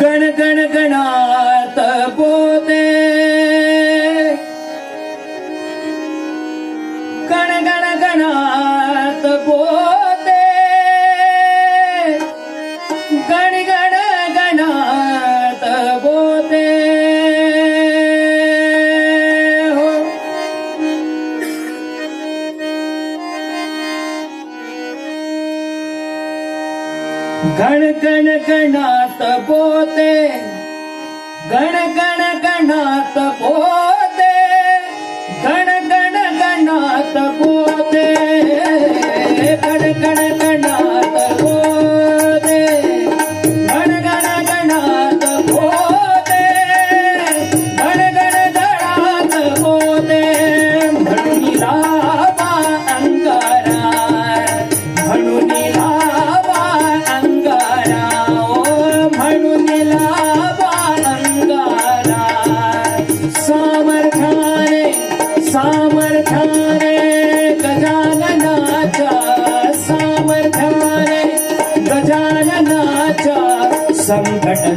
गण गण गणात बोले गण गण गणात बोले गण गण गणात बोले हो गण गण गणात પોતે ગણ ગણ ગણાત પોતે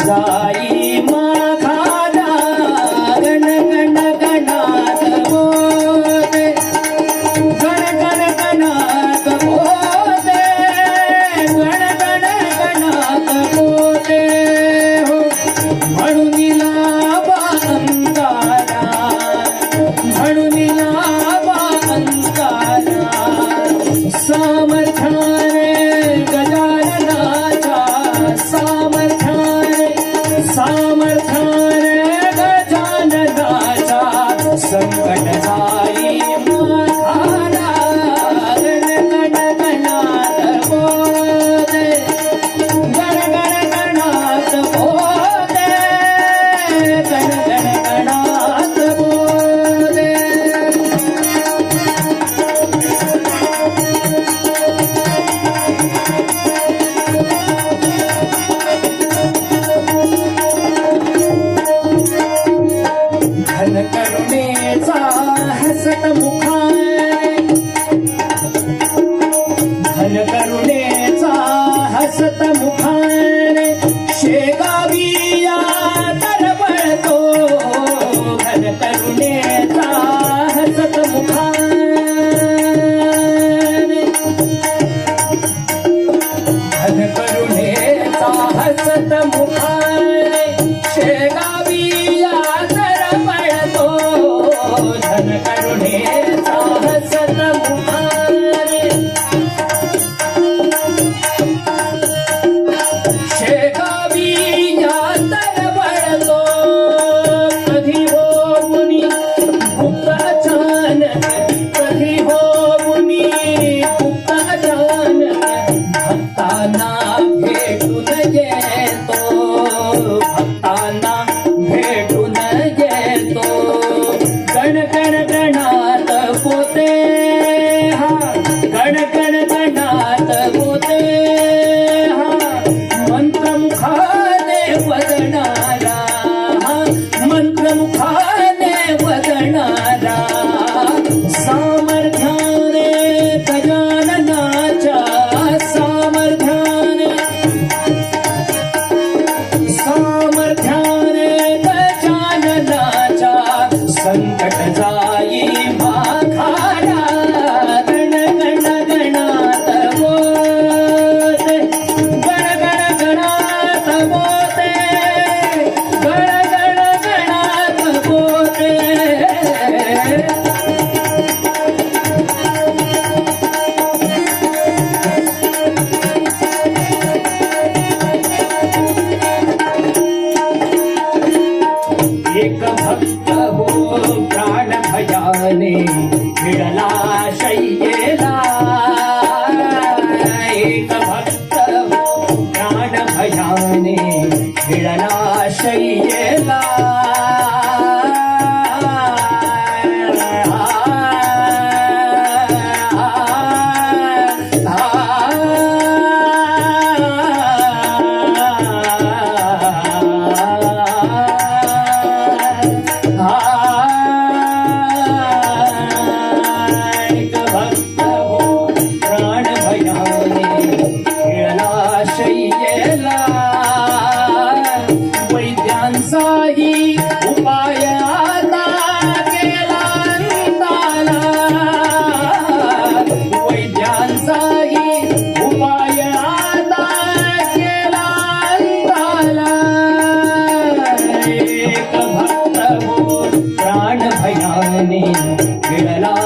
जा você tá muito भयानक भयानक प्राण विडला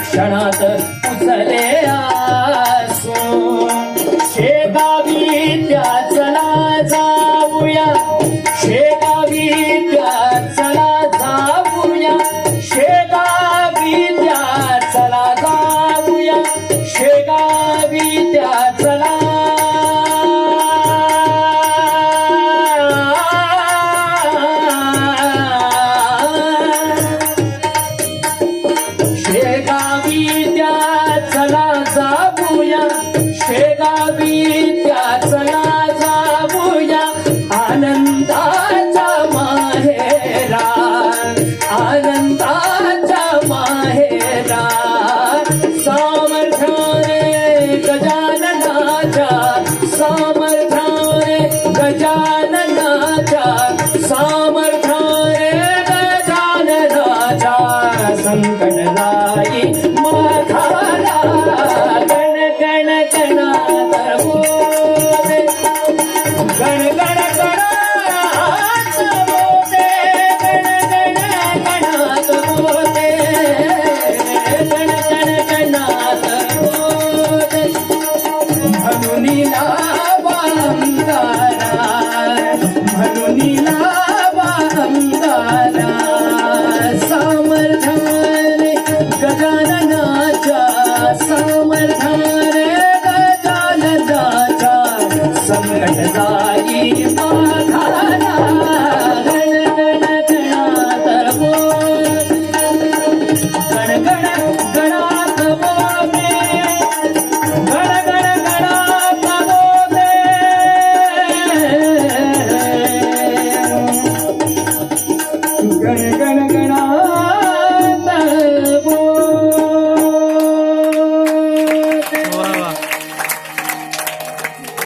क्षणात उचले शेगावी त्या चला जाऊया शेगावी त्या चला जाऊया शेगावी त्या चला जाऊया शेगावी त्या म्हणून बांधाला सामर्थाने गजाननाच्या सामर्थाने गजाननाच्या संकट गण गण गण